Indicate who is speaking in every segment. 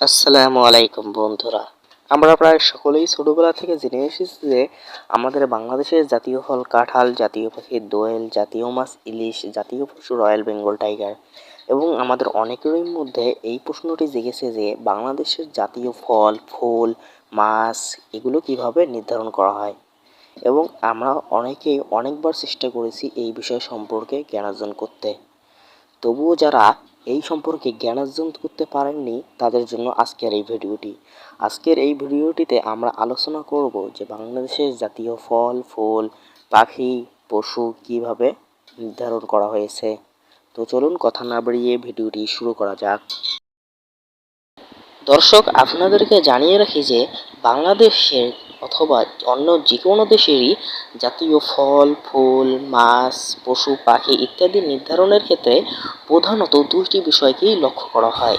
Speaker 1: আসসালামু আলাইকুম বন্ধুরা। আমরা প্রায় সকলেই ছোটোবেলা থেকে জেনে এসেছি যে আমাদের বাংলাদেশের জাতীয় ফল কাঁঠাল, জাতীয় পাখি, দোয়েল, জাতীয় মাছ, ইলিশ, জাতীয় পশু রয়্যাল বেঙ্গল টাইগার এবং আমাদের অনেকেরই মধ্যে এই প্রশ্নটি জেগেছে যে বাংলাদেশের জাতীয় ফল, ফুল, মাছ এগুলো কীভাবে নির্ধারণ করা হয়? এবং আমরা অনেকেই অনেকবার চেষ্টা করেছি এই বিষয় সম্পর্কে জ্ঞান অর্জন করতে। তবুও যারা এই সম্পর্কে জ্ঞান অর্জন করতে পারেননি তাদের জন্য আজকের এই ভিডিওটি। আজকের এই ভিডিওটিতে আমরা আলোচনা করব যে বাংলাদেশের জাতীয় ফল, ফুল, পাখি, পশু কীভাবে নির্ধারণ করা হয়েছে। তো চলুন কথা না বাড়িয়ে ভিডিওটি শুরু করা যাক। দর্শক, আপনাদেরকে জানিয়ে রাখি যে বাংলাদেশের অথবা অন্য যে কোনো দেশেরই জাতীয় ফল, ফুল, মাছ, পশু, পাখি ইত্যাদি নির্ধারণের ক্ষেত্রে প্রধানত দুইটি বিষয়কেই লক্ষ্য করা হয়।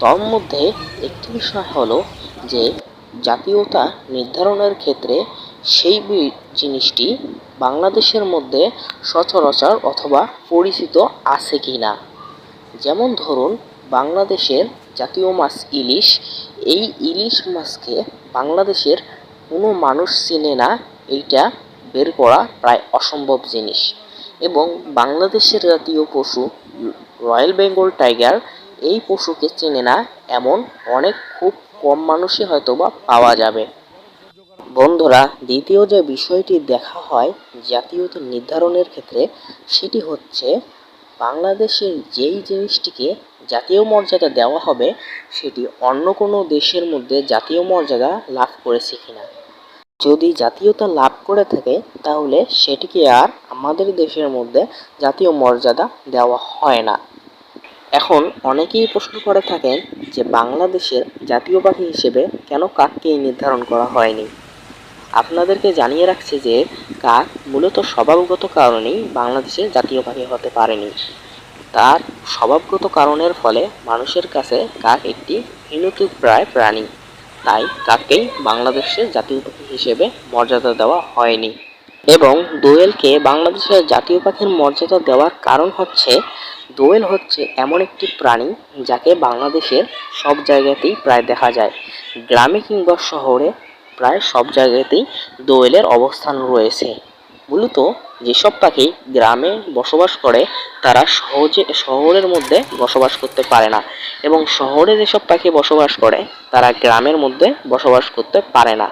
Speaker 1: তার মধ্যে একটি বিষয় হলো যে জাতীয়তা নির্ধারণের ক্ষেত্রে সেই জিনিসটি বাংলাদেশের মধ্যে সচরাচর অথবা পরিচিত আছে কি না যেমন ধরুন, বাংলাদেশের জাতীয় মাছ ইলিশ, এই ইলিশ মাছকে বাংলাদেশের কোনো মানুষ চেনে না এইটা বের করা প্রায় অসম্ভব জিনিস। এবং বাংলাদেশের জাতীয় পশু, রয়্যাল বেঙ্গল টাইগার এই পশুকে চেনে না এমন অনেক খুব কম মানুষই হয়তো বা পাওয়া যাবে। বন্ধুরা, দ্বিতীয় যে বিষয়টি দেখা হয় জাতীয়তা নির্ধারণের ক্ষেত্রে, সেটি হচ্ছে বাংলাদেশের যেই জিনিসটিকে জাতীয় মর্যাদা দেওয়া হবে, সেটি অন্য কোনো দেশের মধ্যে জাতীয় মর্যাদা লাভ করেছে কিনা। যদি জাতীয়তা লাভ করে থাকে, তাহলে সেটিকে আর আমাদের দেশের মধ্যে জাতীয় মর্যাদা দেওয়া হয় না। এখন অনেকেই প্রশ্ন করে থাকেন যে, বাংলাদেশের জাতীয় পাখি হিসেবে কেন কাককেই নির্ধারণ করা হয়নি? আপনাদেরকে জানিয়ে রাখছি যে কাক মূলত স্বভাবগত কারণেই বাংলাদেশে জাতীয় পাখি হতে পারেনি। তার স্বভাবগত কারণের ফলে মানুষের কাছে কাক একটি প্রায় প্রাণী। তাই কাককেই বাংলাদেশের জাতীয় পাখি হিসেবে মর্যাদা দেওয়া হয়নি। এবং দোয়েলকে বাংলাদেশের জাতীয় পাখির মর্যাদা দেওয়ার কারণ হচ্ছে, দোয়েল হচ্ছে এমন একটি প্রাণী যাকে বাংলাদেশের সব জায়গাতেই প্রায় দেখা যায়। গ্রামে কিংবা শহরে প্রায় সব জায়গাতেই দোয়েলের অবস্থান রয়েছে। মূলত যেসব পাখি গ্রামে বসবাস করে, তারা সহজে, শহরের মধ্যে বসবাস করতে পারে না এবং শহরে যেসব পাখি বসবাস করে, তারা গ্রামের মধ্যে বসবাস করতে পারে না।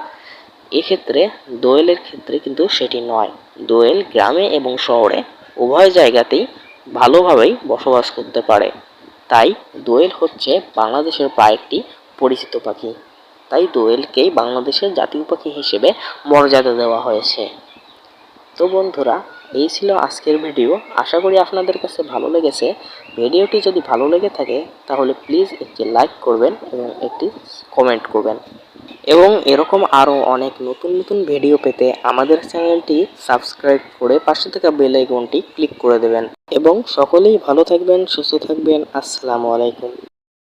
Speaker 1: এক্ষেত্রে দোয়েলের ক্ষেত্রে কিন্তু সেটি নয়। দোয়েল গ্রামে এবং শহরে উভয় জায়গাতেই ভালোভাবেই বসবাস করতে পারে। তাই দোয়েল হচ্ছে বাংলাদেশের প্রায় একটি পরিচিত পাখি। তাই দোয়েলকেই বাংলাদেশের জাতীয় পাখি হিসেবে মর্যাদা দেওয়া হয়েছে। তো বন্ধুরা, এই ছিল আজকের ভিডিও। আশা করি আপনাদের কাছে ভালো লেগেছে। ভিডিওটি যদি ভালো লেগে থাকে, তাহলে প্লিজ একটি লাইক করবেন এবং একটি কমেন্ট করবেন। এবং এরকম আরও অনেক নতুন নতুন ভিডিও পেতে আমাদের চ্যানেলটি সাবস্ক্রাইব করে পাশে থাকা বেল আইকনটি ক্লিক করে দেবেন। এবং সকলেই ভালো থাকবেন, সুস্থ থাকবেন। আসসালামু আলাইকুম।